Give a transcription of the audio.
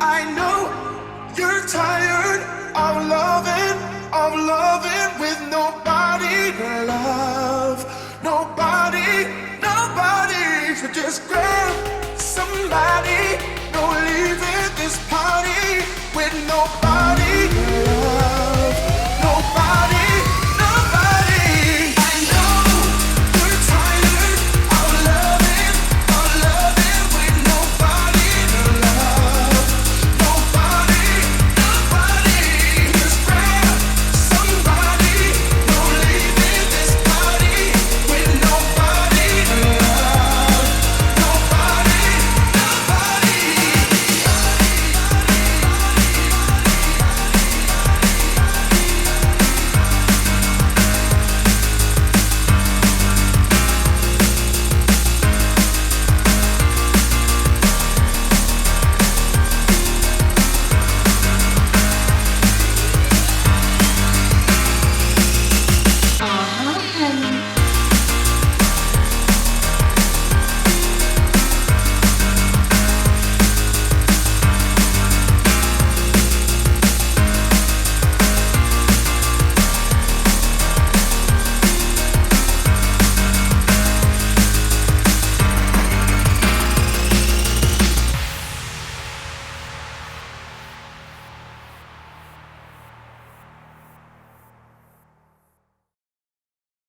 I know you're tired of loving, of loving with nobody to love. Nobody, nobody. So just grab somebody. Don't leave leaving this party with nobody.